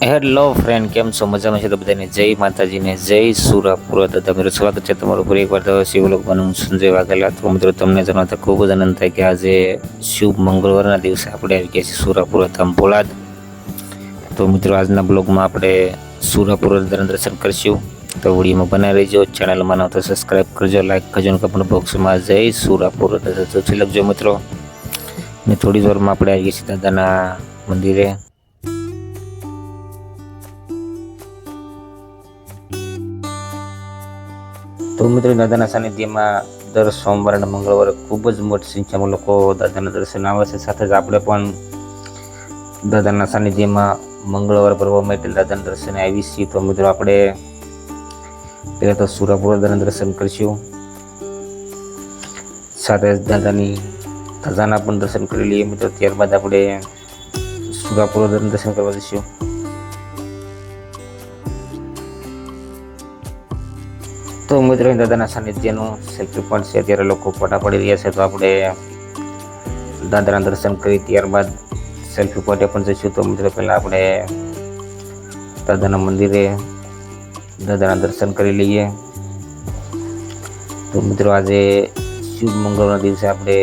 Hello friend, કેમ છો? મજામાં છે તો બધાને? જય માતાજીને જય સુરાપુરા દાદા મિત્રો સ્વાગત છે તમારું ફરી એકવાર તો શિવલોકમાં હું સંજય વાઘેલા. તો મિત્રો, તમને જણાવતા ખૂબ જ આનંદ થાય કે આજે શુભ મંગળવારના દિવસે આપણે આવી ગયા છીએ સુરાપુરા ધામ પોલાદ. તો મિત્રો, આજના બ્લોગમાં આપણે સુરાપુરા દર્શન કરીશું. તો વિડીયોમાં બનાવી રહેજો. ચેનલમાં ન તો સબસ્ક્રાઈબ કરજો, લાઈક કરજો અને બોક્સમાં જય સુરાપુરા દાદા લખજો મિત્રો. ને થોડી જ વારમાં આપણે આવી ગયા છીએ દાદાના મંદિરે. તો મિત્રો, દાદાના સાનિધ્યમાં દર સોમવારે અને મંગળવારે ખૂબ જ મોટી સંખ્યામાં લોકો દાદાના દર્શન આવે છે. સાથે જ આપણે પણ દાદાના સાનિધ્યમાં મંગળવાર ભરવા માટે દાદાના દર્શને આવી છીએ. તો મિત્રો, આપણે પહેલાં તો સુરાપુરા દાદાના દર્શન કરીશું. સાથે જ દાદાની ધજાના પણ દર્શન કરી લઈએ. મિત્રો, ત્યારબાદ આપણે સુરાપુરા દાદાના દર્શન કરવા જઈશું. તો મિત્રો દાદાના સાનિધ્યનું સેલ્ફી પોઈન્ટ છે. અત્યારે લોકો ફોટા પડી રહ્યા છે તો આપણે દાદાના દર્શન કરી ત્યારબાદ સેલ્ફી પોઈન્ટે પણ જઈશું. તો મિત્રો પહેલાં આપણે દાદાના મંદિરે દાદાના દર્શન કરી લઈએ. તો મિત્રો આજે શુભ મંગળના દિવસે આપણે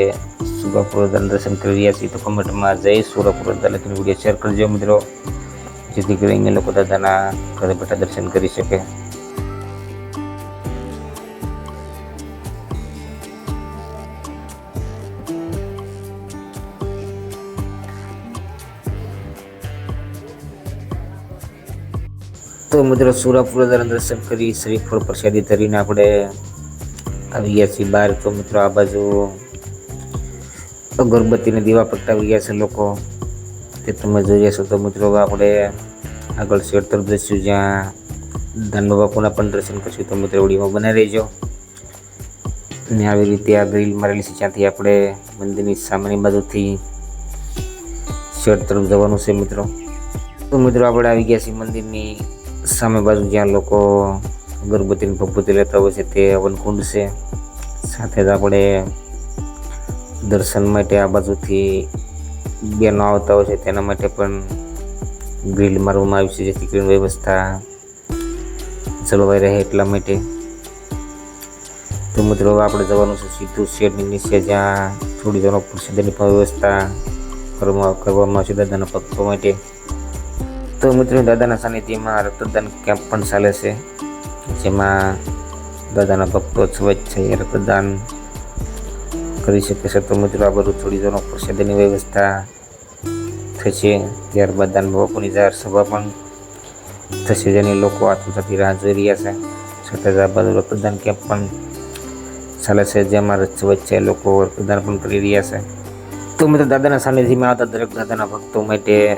સુરાપુર દર્શન કરી રહ્યા છીએ. તો કમેન્ટમાં જય સુરપુર લખીને વીડિયો શેર કરજો મિત્રો, જેથી કરીને લોકો દાદાના ઘરે બેઠા દર્શન કરી શકે. તો મિત્રો સુરાપુર દાદાના દર્શન કરી શ્રીફળ પ્રસાદી ધરીને આપણે આવી ગયા છીએ બહાર. તો મિત્રો આ બાજુ અગરબત્તીને દીવા પ્રગટાવી ગયા છે લોકો. તે તમે જોઈ રહ્યા છો તો મિત્રો આપણે આગળ શેર તરફ જઈશું જ્યાં દાનબા બાપુના પણ દર્શન કરશું. તો મિત્રો ઓડીમાં બનાવી રહેજો. ને આવી રીતે આ ગ્રીલ મારેલી છે ત્યાંથી આપણે મંદિરની સામેની બાજુથી શેર તરફ જવાનું છે મિત્રો. તો મિત્રો આપણે આવી ગયા છીએ મંદિરની સામે બાજુ જ્યાં લોકો અગરબત્તીની ભગવતી લેતા હોય છે તે હવનકુંડ છે. સાથે જ આપણે દર્શન માટે આ બાજુથી બેનો આવતા હોય છે, તેના માટે પણ ગ્રીલ મારવામાં આવી છે, જેથી કરીને વ્યવસ્થા જળવાઈ રહે એટલા માટે. તો મિત્રો આપણે જવાનું છે સીધું શેડની નીચે, જ્યાં થોડી જણો પ્રસિદ્ધની પણ વ્યવસ્થા કરવામાં આવશે, દાદાના ભક્તો માટે. તો મિત્રો, દાદાના સાનિધ્યમાં રક્તદાન કેમ્પ પણ ચાલે છે, જેમાં દાદાના ભક્તો સ્વચ્છ રક્તદાન કરી શકે છે. તો મિત્રો, આ બધું થોડી જણો પ્રસાદની વ્યવસ્થા થશે ત્યારબાદ દાન બાપુની જાહેર સભા પણ થશે, જેની લોકો આતુરતાથી રાહ જોઈ રહ્યા છે. છતાં આ બધું રક્તદાન કેમ્પ પણ ચાલે છે, જેમાં વચ્ચે લોકો રક્તદાન પણ કરી રહ્યા છે. તો મિત્રો, દાદાના સાનિધ્યમાં આવતા દરેક દાદાના ભક્તો માટે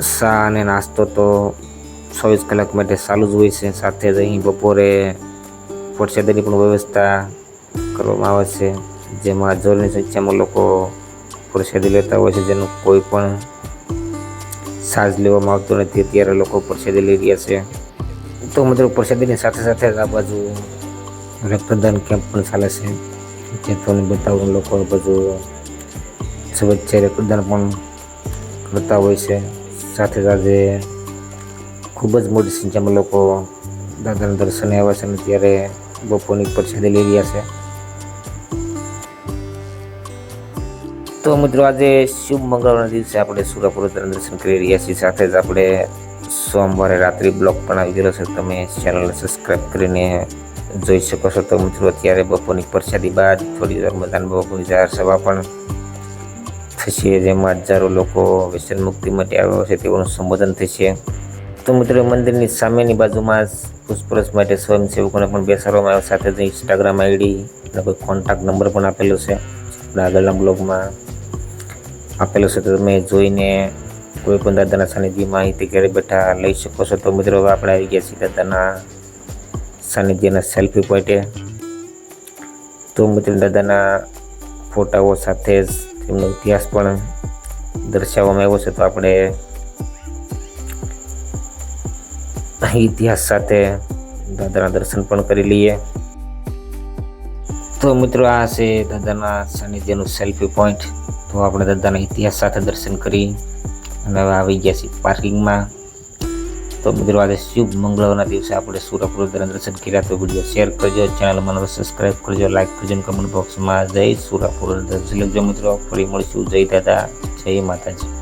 ચા અને નાસ્તો તો ચોવીસ કલાક માટે ચાલુ જ હોય છે. સાથે જ અહીં બપોરે પ્રસાદની પણ વ્યવસ્થા કરવામાં આવે છે. જેમાં હજારોની સંખ્યામાં લોકો પ્રસાદી લેતા હોય છે. જેનું કોઈ પણ સાજ લેવામાં આવતો નથી. અત્યારે લોકો પ્રસાદી લઈ રહ્યા છે. તો મિત્રો, પ્રસાદીની સાથે સાથે આ બાજુ રક્તદાન કેમ્પ પણ ચાલે છે. જે તમને બતાવું, લોકો આ બાજુ વચ્ચે રક્તદાન પણ કરતા હોય છે. સાથે સાથે ખૂબ જ મોટી સંખ્યામાં લોકો દાદાના દર્શને આવ્યા છે અને ત્યારે બપોરની પ્રસાદી લઈ રહ્યા છે. તો મિત્રો, આજે શુભ મંગળવારના દિવસે આપણે સુરાપુર દર્શન કરી રહ્યા છીએ. સાથે જ આપણે સોમવારે રાત્રિ બ્લોગ પણ આવી ગયેલો છે. તમે ચેનલને સબસ્ક્રાઈબ કરીને જોઈ શકો છો. તો મિત્રો, અત્યારે બપોરની પ્રસાદી બાદ થોડી વાર મદાન બપોરની જાહેર સભા પણ થશે જેમાં હજારો લોકો વ્યસન મુક્તિ માટે આવ્યો છે, તેઓનું સંબોધન થશે તો મિત્રો મંદિરની સામેની બાજુમાં પૂછપરછ માટે સ્વયંસેવકોને પણ બેસાડવામાં આવ્યો સાથે જ ઇન્સ્ટાગ્રામ આઈડી અને કોઈ કોન્ટેક્ટ નંબર પણ આપેલો છે. આગળના બ્લોગમાં આપેલો છે, તો તમે જોઈને કોઈ પણ દાદાના સાનિધ્ય માહિતી ઘરે બેઠા લઈ શકો છો. તો મિત્રો, હવે આપણે આવી ગયા છીએ દાદાના સાનિધ્યના સેલ્ફી પોઈન્ટે તો મિત્રો, દાદાના ફોટાઓ સાથે જ તેમનો ઇતિહાસ પણ દર્શાવવામાં આવ્યો છે. તો આપણે ઇતિહાસ સાથે દાદાના દર્શન પણ કરી લઈએ. તો મિત્રો આ છે દાદાના સાનિધ્યનું સેલ્ફી પોઈન્ટ તો આપણે દાદાના ઇતિહાસ સાથે દર્શન કરી. અને હવે આવી ગયા છીએ પાર્કિંગમાં તો બુધવારે શુભ મંગળવારના દિવસે આપણે સુરપુર દર્શન કર્યા તો વીડિયો શેર કરજો. ચેનલ મને સબસ્ક્રાઈબ કરજો લાઈક કરજો કમેન્ટ બોક્સમાં જય સુરપુર દર્શન મિત્રો, ફરી મળીશું. જય દાદા, જય માતાજી.